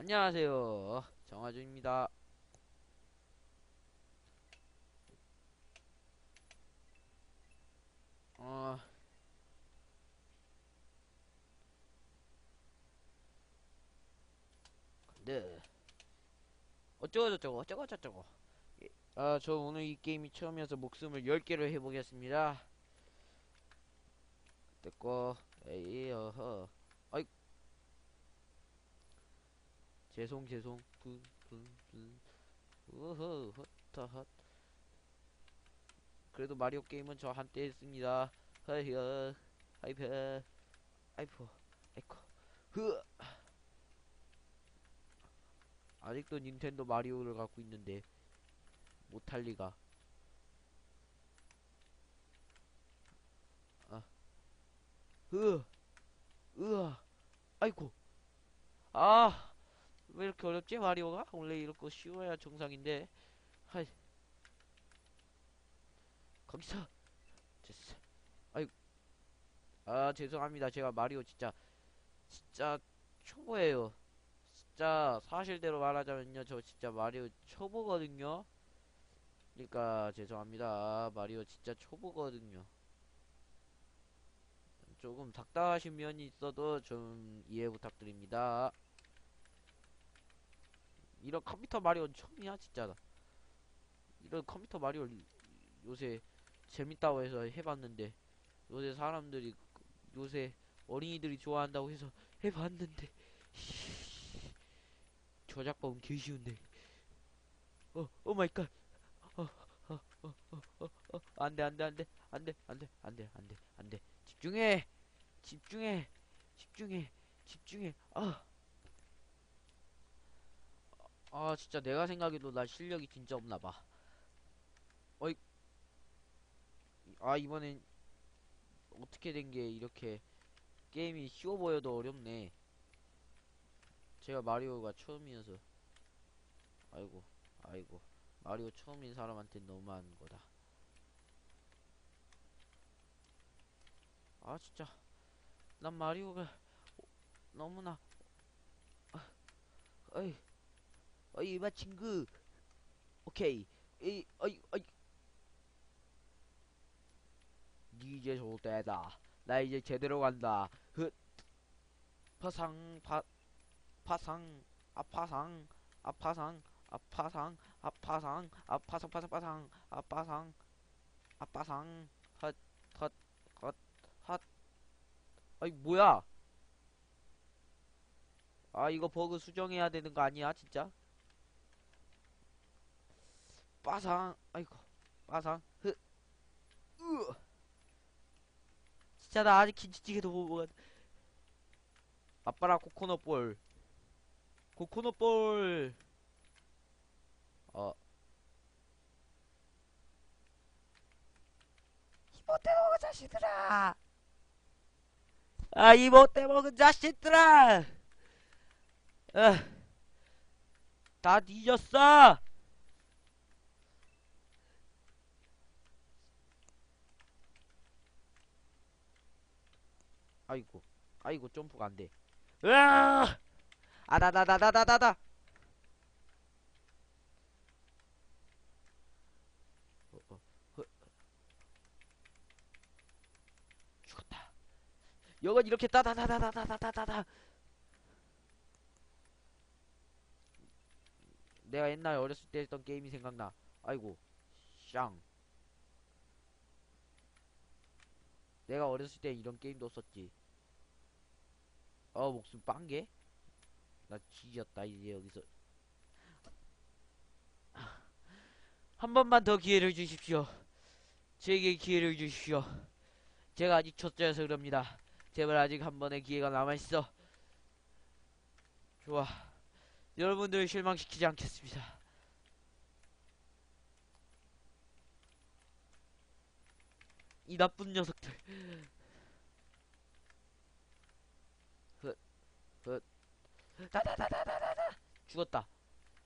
안녕하세요. 정화준입니다. 어, 네. 어쩌고 저쩌고 어쩌고 저쩌고. 예, 아, 저 오늘 이 게임이 처음이어서 목숨을 10개로 해보겠습니다. 됐고, 에이, 어허. 아이, 죄송, 죄송. 분, 분, 분. 우허, 헛다, 헛. 그래도 마리오 게임은 저 한때 했습니다. 하이어, 하이퍼, 아이포, 아이코, 흐. 아직도 닌텐도 마리오를 갖고 있는데 못할 리가. 아, 으, 으아, 아이고, 아, 왜 이렇게 어렵지 마리오가? 원래 이렇게 쉬워야 정상인데. 하이, 거기서 됐어. 아이고, 아 죄송합니다. 제가 마리오 진짜 진짜 초보예요. 진짜 사실대로 말하자면요 저 진짜 마리오 초보거든요 그러니까 죄송합니다 마리오 진짜 초보거든요 조금 답답하신 면이 있어도 좀 이해 부탁드립니다 이런 컴퓨터 마리오는 처음이야 진짜 이런 컴퓨터 마리오 요새 재밌다고 해서 해봤는데 요새 사람들이 요새 어린이들이 좋아한다고 해서 해봤는데 저작법은 개 쉬운데. 어, 오 마이 갓. 어, 어, 어, 어, 어, 어, 안 돼, 안 돼, 안 돼, 안 돼, 안 돼, 안 돼, 안 돼, 안 돼. 집중해, 집중해, 집중해, 집중해. 아, 아, 진짜 내가 생각해도 나 실력이 진짜 없나 봐. 어이, 아, 이번엔 어떻게 된 게 이렇게 게임이 쉬워 보여도 어렵네. 제가 마리오가 처음이어서. 아이고 아이고. 마리오 처음인 사람한테 너무한 거다. 아 진짜. 난 마리오가 너무나 아, 어이 어이 마 친구. 오케이. 이 어이 어이. 니 이제 좋을 때다. 나 이제 제대로 간다. 흑 파상 파 아파상 아파상 아파상 아파상 아파상 아파상 파상 파상 아파상 아파상. 헛헛헛헛. 아이 뭐야? 아 이거 버그 수정해야 되는 거 아니야 진짜 빠상 아이고 빠상 흐 으. 진짜 나 아직 김치찌개도 못 먹었 아빠랑 코코넛 볼 코코넛 볼. 어. 이모때 먹은 자식들아. 아, 이모때 먹은 자식들아. 어. 다 뒤졌어. 아이고, 아이고, 점프가 안 돼. 으아! 아다다다다다다다 어, 어, 어. 죽었다 이건 이렇게 따다다다다다다다다 내가 옛날에 어렸을 때 했던 게임이 생각나 아이고 샹 내가 어렸을 때 이런 게임도 썼지 어 목숨 빵개? 나 뒤졌다 이제 여기서. 한 번만 더 기회를 주십시오. 제게 기회를 주십시오. 제가 아직 첫째여서 그럽니다. 제발 아직 한 번의 기회가 남아있어. 좋아. 여러분들을 실망시키지 않겠습니다. 이 나쁜 녀석들 다다다다다다다. 죽었다.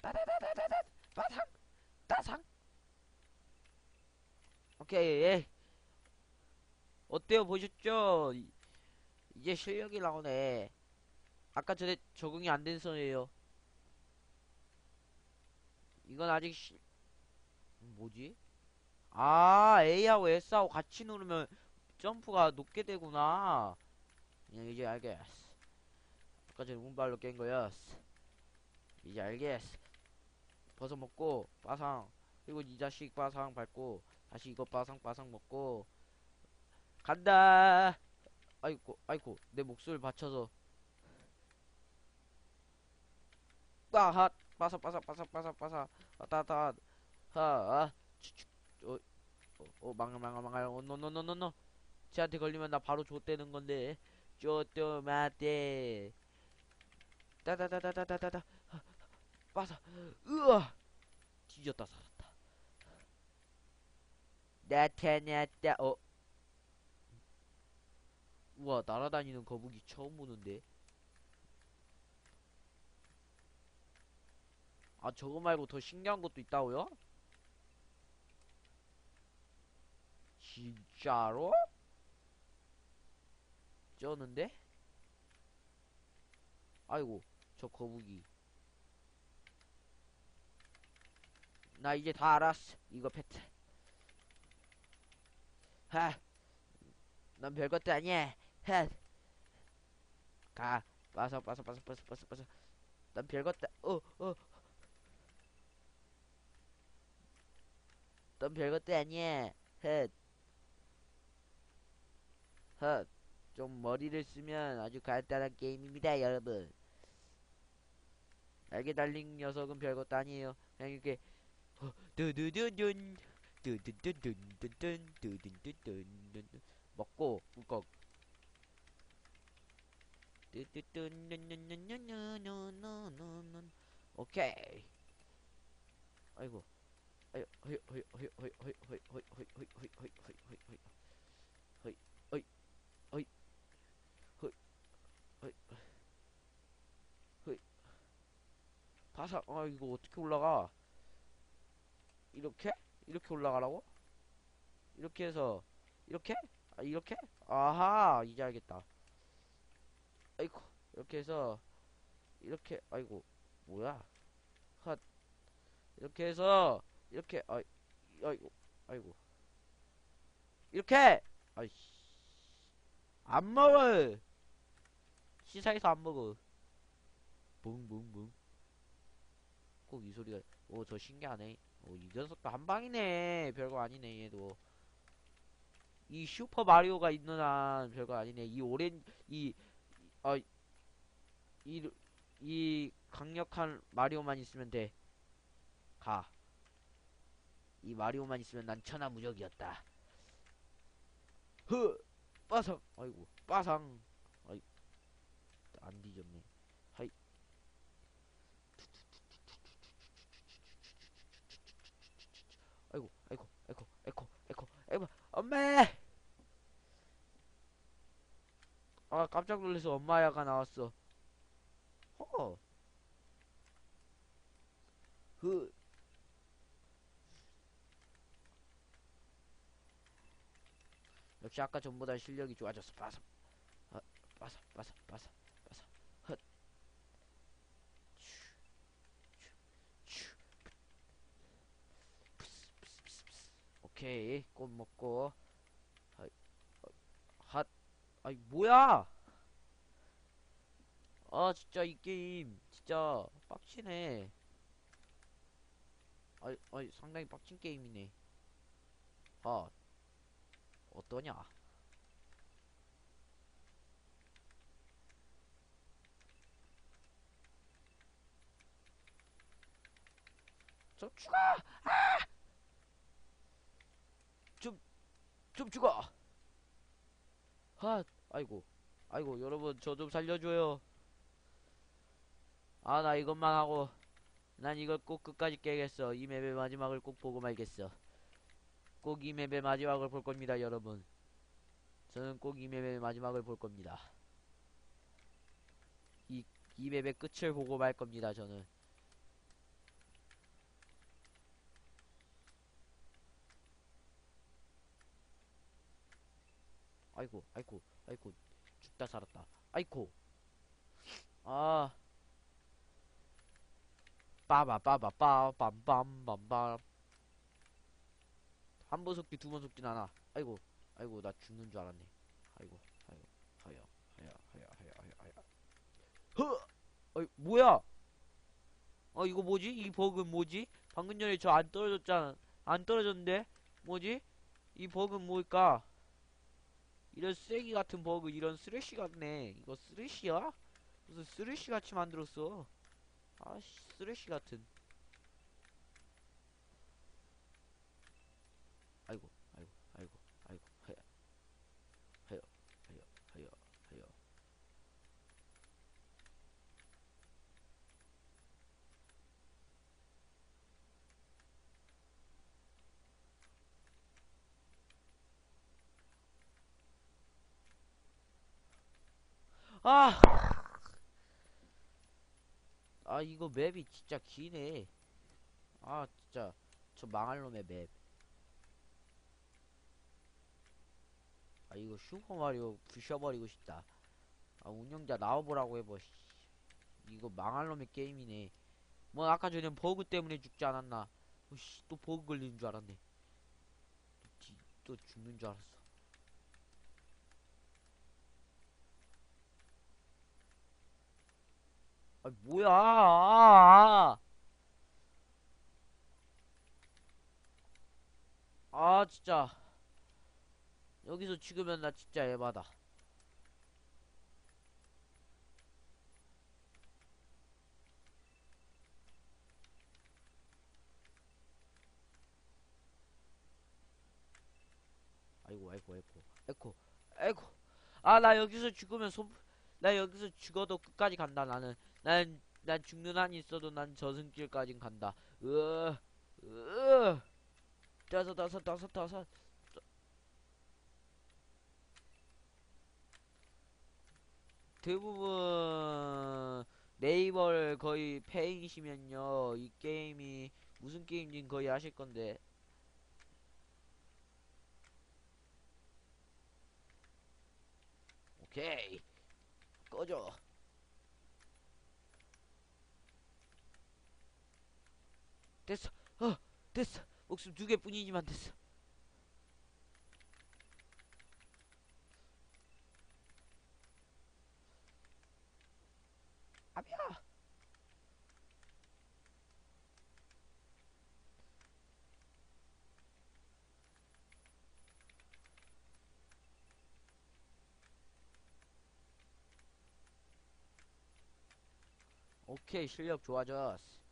다다다다다다. 따상. 따상. 오케이 예. 어때요? 보셨죠? 이- 이제 실력이 나오네. 아까 전에 적응이 안 된 선이에요. 이건 아직 시... 뭐지? 아 A하고 S하고 같이 누르면 점프가 높게 되구나. 예, 이제 알겠어 아까 전에 운발로 깬 거였어 이제 알겠어 버섯 먹고 빠상 그리고 이 자식 빠상 밟고 다시 이거 빠상 빠상 먹고 간다. 아이고 아이고 내 목소리를 받쳐서. 빠핫 빠삭 빠삭 빠삭 빠삭 빠삭. 따따 하아 어, 어, 어 망할 망할 망할. 어 노노노노노. 쟤한테 걸리면 나 바로 좆되는 건데. 쪼또 마떼 따다다다다다다다. 빠삭 으아 뒤졌다 살았다. 나타났다. 어? 우와 날아다니는 거북이 처음 보는데? 아 저거 말고 더 신기한 것도 있다고요? 진짜로? 쩌는데? 아이고 저 거북이. 나 이제 다 알았어 이거 패트 하넌 별것도 아니야. 하가 빠서 빠서 빠서 빠서 빠서 빠서. 난 별것도 어어. 넌 별것도 아니야. 헛 헛. 좀 머리를 쓰면 아주 간단한 게임입니다, 여러분. 날개 달린 녀석은 별것도 아니에요. 그냥 이렇게 어, 두두두둔 두두두둔두둔 두둔두둔 먹고 꿀꺽 뚜뚜뚜누누누누누누누누 오케이 아이고 아유 허이 허이 허이 허이 허이 허이 허이 허이 허이 허이 허이 허이 허이 허이 바삭 아 이거 어떻게 올라가? 이렇게? 이렇게 올라가라고? 이렇게 해서 이렇게? 아 이렇게? 아하 이제 알겠다. 아이고 이렇게 해서 이렇게 아이고 뭐야? 헛. 이렇게 해서 이렇게 아 아이고 아이고. 이렇게! 아이씨. 안 먹어 시사에서 안 먹어. 붕붕붕 꼭이 소리가 오 저 신기하네 오 이 녀석도 한 방이네 별거 아니네 얘도 이 슈퍼 마리오가 있는 한 별거 아니네 이 오렌 이어이 이, 이 강력한 마리오만 있으면 돼 가. 이 마리오만 있으면 난 천하무적이었다. 흐! 빠상! 아이고, 빠상! 아이, 안 뒤졌네. 하이. 아이고, 아이고, 아이고, 아이고, 아이고, 아이고, 엄마! 아, 깜짝 놀라서 엄마야가 나왔어. 허! 흐! 역시 아까 전보다 실력이 좋아졌어. 빠삭. 아, 빠삭, 빠삭, 빠삭, 빠삭. 헛. 슈, 슈, 슈. 푸스, 푸스, 푸스, 푸스. 오케이. 꽃 먹고. 하, 핫. 아이, 뭐야! 아, 진짜 이 게임. 진짜 빡치네. 아이, 아이, 상당히 빡친 게임이네. 아, 어떠냐? 좀 죽어! 아! 좀, 좀 죽어! 아, 아이고, 아이고, 여러분, 저 좀 살려줘요. 아, 나 이것만 하고, 난 이걸 꼭 끝까지 깨겠어. 이 맵의 마지막을 꼭 보고 말겠어. 꼭 이 맵의 마지막을 볼 겁니다, 여러분. 저는 꼭 이 맵의 마지막을 볼 겁니다. 이, 이 맵의 끝을 보고 말 겁니다, 저는. 아이고, 아이고, 아이고, 죽다 살았다. 아이고. 아. 빠바 빠바 빠 빰빰빰빰. 한번 속기 두 번 속진 않아. 아이고 아이고 나 죽는 줄 알았네. 아이고 아이고 하야 하야 하야 하야 하야 허! 어이 뭐야? 어 이거 뭐지? 이 버그는 뭐지? 방금 전에 저 안 떨어졌잖아. 안 떨어졌는데? 뭐지? 이 버그는 뭘까 이런 쓰레기 같은 버그 이런 쓰레쉬 같네. 이거 쓰레쉬야? 무슨 쓰레쉬 같이 만들었어. 아씨 쓰레쉬 같은 아이고 아이고 아이고 아이고 하야 하여 하여 하여 하여 아! 아 이거 맵이 진짜 기네. 아 진짜. 저 망할 놈의 맵. 아 이거 슈퍼마리오 부셔버리고 싶다. 아 운영자 나와보라고 해봐 씨. 이거 망할 놈의 게임이네. 뭐 아까 전에 버그 때문에 죽지 않았나? 어, 씨, 또 버그 걸리는 줄 알았네. 또, 뒤- 또 죽는 줄 알았어 아 뭐야. 아, 아 진짜. 여기서 죽으면 나 진짜 에바다. 아이고 아이고 아이고. 아이고 아이고 아 나 여기서 죽으면 손 나 여기서 죽어도 끝까지 간다 나는 난 난 죽는 한이 있어도 난 저승길까진 간다. 으 으. 다섯 다섯 다섯 다섯 대부분 네이버를 거의 페이시면요. 이 게임이 무슨 게임인지 거의 아실 건데. 오케이. 꺼져 됐어. 어 됐어. 목숨 두 개뿐이지만 됐어. 아비야. 오케이 실력 좋아졌어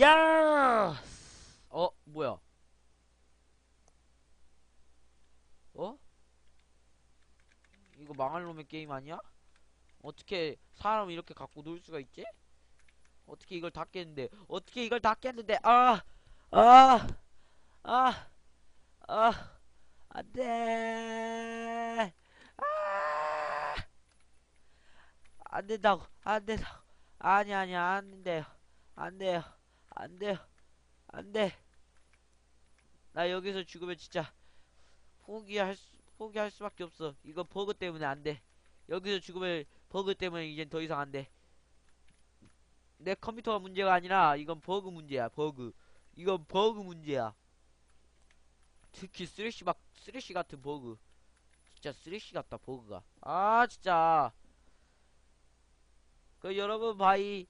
야! 어, 뭐야? 어? 이거 망할 놈의 게임 아니야? 어떻게 사람 이렇게 갖고 놀 수가 있지? 어떻게 이걸 다 깼는데? 어떻게 이걸 다 깼는데? 아! 아! 아! 아! 안 돼! 아! 안 된다고! 안 된다고! 아니, 아니, 안 된대요. 안 돼요. 안 돼요. 안 돼. 나 여기서 죽으면 진짜 포기할 수, 포기할 수밖에 없어. 이거 버그 때문에 안 돼. 여기서 죽으면 버그 때문에 이젠 더 이상 안 돼. 내 컴퓨터가 문제가 아니라 이건 버그 문제야. 버그. 이건 버그 문제야. 특히 쓰레쉬 막 쓰레쉬 같은 버그. 진짜 쓰레쉬 같다 버그가. 아 진짜. 그 여러분 바이.